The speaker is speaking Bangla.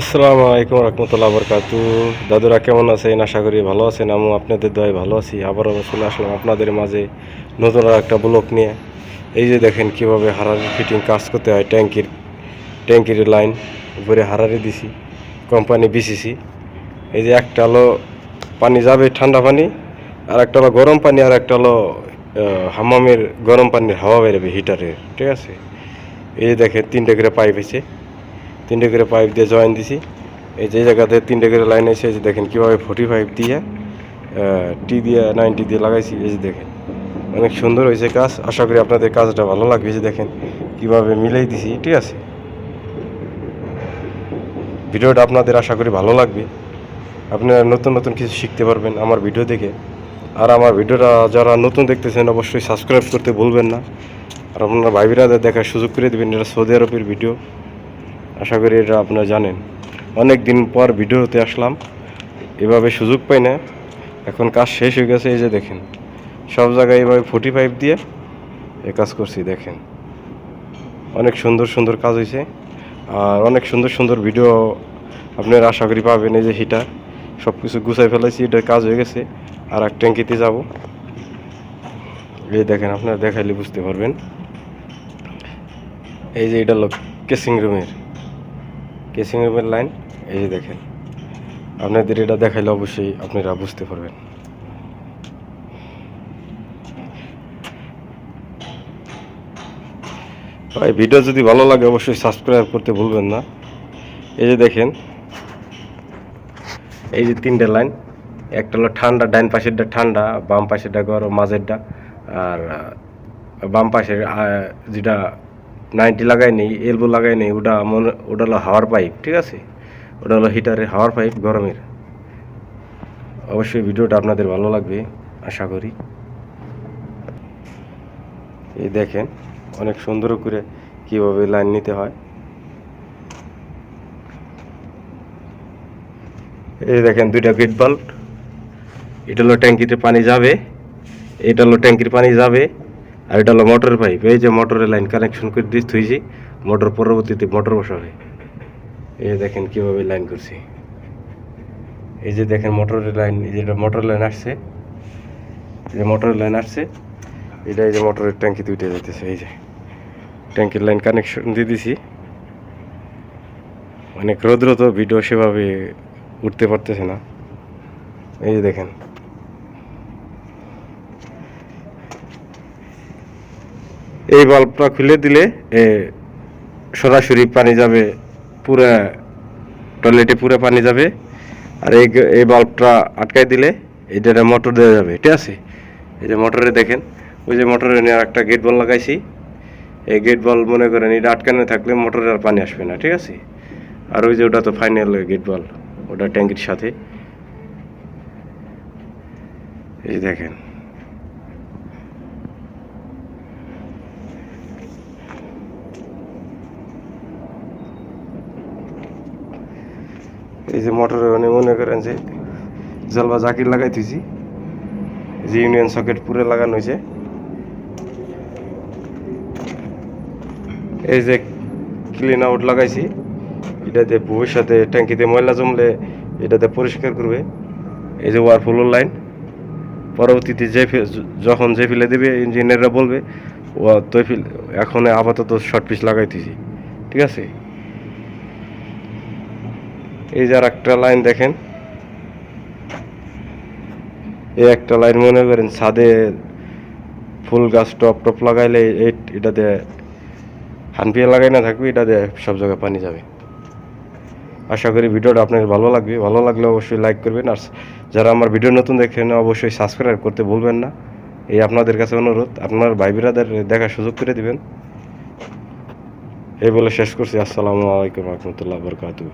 আসসালামু আলাইকুম রহমতুল্লাহ বরকাতু। দাদুরা কেমন আছেন? আশা করি ভালো আছেন আমি আপনাদের দয় ভালো আছি। আবারও চলে আসলাম আপনাদের মাঝে নতুন একটা ব্লক নিয়ে। এই যে দেখেন কীভাবে হারারি ফিটিং কাজ করতে হয় ট্যাঙ্কির ট্যাঙ্কির লাইন, উপরে হারারি দিছি, কোম্পানি বিসিসি। এই যে একটা হলো পানি যাবে ঠান্ডা পানি আর একটা হলো গরম পানি আর একটা হলো হামামের গরম পানির হাওয়া বেরোবে হিটারের ঠিক আছে? এই যে দেখেন তিনটে করে পাইপ আছে তিনটে করে পাইপ দিয়ে জয়েন দিছি। এই যে জায়গাতে তিনটে করে লাইন এসে যে দেখেন কীভাবে ফোর্টি ফাইভ দিয়ে টি দিয়ে নাইনটি দিয়ে লাগাইছি, এই যে দেখেন। অনেক সুন্দর হয়েছে কাজ। আশা করি আপনাদের কাজটা ভালো লাগবে যে দেখেন কীভাবে মিলাই দিছি, ঠিক আছে? ভিডিওটা আপনাদের আশা করি ভালো লাগবে। আপনারা নতুন নতুন কিছু শিখতে পারবেন আমার ভিডিও দেখে। আর আমার ভিডিওটা যারা নতুন দেখতেছেন, অবশ্যই সাবস্ক্রাইব করতে ভুলবেন না। আর আপনারা ভাই দেখার সুযোগ করে দেবেন, এটা সৌদি আরবের ভিডিও। আশা করি এটা আপনারা জানেন। অনেক দিন পর ভিডিও হতে আসলাম। এভাবে সুযোগ পাই না। এখন কাজ শেষ হয়ে গেছে, এই যে দেখেন। সব জায়গায় এভাবে ফোর্টি ফাইভ দিয়ে এ কাজ করছি, দেখেন। অনেক সুন্দর সুন্দর কাজ হয়েছে আর অনেক সুন্দর সুন্দর ভিডিও আপনারা আশা করি পাবেন, এই যে হিটার সব কিছু গুছাই ফেলেছি এটার কাজ হয়ে গেছে। আর এক ট্যাঙ্কিতে যাব। এই দেখেন, আপনারা দেখাইলে বুঝতে পারবেন। এই যে এটা হলো কেসিং রুমের কেসিং রুমের লাইন এই যে দেখেন। আপনাদের এটা দেখাইলে অবশ্যই আপনারা বুঝতে পারবেন। ভাই ভিডিও যদি ভালো লাগে, অবশ্যই সাবস্ক্রাইব করতে ভুলবেন না। এই যে দেখেন, এই যে তিনটে লাইন একটা হলো ঠান্ডা ডাইন পাশেরটা ঠান্ডা, বাম পাশেরটা গরম, মাঝেরটা, আর বাম পাশের যেটা নাইনটি লাগাই নেই, এলবো লাগাই নেই, ওটা মনে ওটা হলো হাওয়ার পাইপ, ঠিক আছে? ওটা হলো হিটারের হাওয়ার পাইপ, গরমের। অবশ্যই ভিডিওটা আপনাদের ভালো লাগবে, আশা করি। এই দেখেন, অনেক সুন্দর করে কীভাবে লাইন নিতে হয়। এই দেখেন দুইটা গেট বাল্ব এটা হলো ট্যাঙ্কিতে পানি যাবে, এটা হলো ট্যাঙ্কির পানি যাবে। আর এটা হলো মোটরের পাইপ এই যে মোটরের লাইন কানেকশন করে দিয়ে থুইছি মোটর পরবর্তীতে মোটর বসাবে। এই যে দেখেন কীভাবে লাইন করছি। এই যে দেখেন মোটরের লাইন এই যে এটা মোটর লাইন আসছে। এই যে মোটরের লাইন আসছে। এটা এই যে মোটরের ট্যাঙ্কি দুইটা যাইতেছে, এই যে। ট্যাঙ্কির লাইন কানেকশন দিয়ে দিছি। অনেক রৌদ্র তো ভিডিও সেভাবে উঠতে পারতেছে না। এই যে দেখেন। এই বাল্বটা খুলে দিলে সরাসরি পানি যাবে, পুরা টয়লেটে পুরো পানি যাবে। আর এই এই বাল্বটা আটকাই দিলে এটা মোটর দেওয়া যাবে, ঠিক আছে? এই যে মোটরে দেখেন, ওই যে মোটরে নিয়ে একটা গেট বল লাগাইছি। এই গেট বল মনে করেন এটা আটকানো থাকলে মোটরে আর পানি আসবে না, ঠিক আছে? আর ওই যে ওটা তো ফাইনাল গেট বল ওটা ট্যাঙ্কির সাথে। এই দেখেন। এই যে মোটরে মানে মনে করেন যে জলবা জাকির লাগাই দিয়েছি যে ইউনিয়ন সকেট পুরো লাগানো হয়েছে এই যে ক্লিন আউট লাগাইছি, এটাতে ভবিষ্যতে ট্যাঙ্কিতে ময়লা জমলে এটাতে পরিষ্কার করবে। এই যে ওয়ার ফ্লোর লাইন পরবর্তীতে যে যখন যে ফেলে দেবে ইঞ্জিনিয়াররা বলবে, ও তো ফিল এখন আপাতত শর্ট পিস লাগাইতেছি। ঠিক আছে? এই যে আর একটা লাইন দেখেন। এই একটা লাইন মনে করেন, ছাদে ফুল গাছ টপ টপ লাগাইলে এই এটাতে হানপিয়া লাগাই না থাকবে এটাতে সব জায়গায় পানি যাবে। আশা করি ভিডিওটা আপনার ভালো লাগবে। ভালো লাগলে অবশ্যই লাইক করবেন। আর যারা আমার ভিডিও নতুন দেখেন, অবশ্যই সাবস্ক্রাইব করতে ভুলবেন না। এই আপনাদের কাছে অনুরোধ, আপনার ভাই বিরাদের দেখার সুযোগ করে দিবেন। এই বলে শেষ করছি। আসসালামু আলাইকুম রহমতুল্লাহ বরকাতু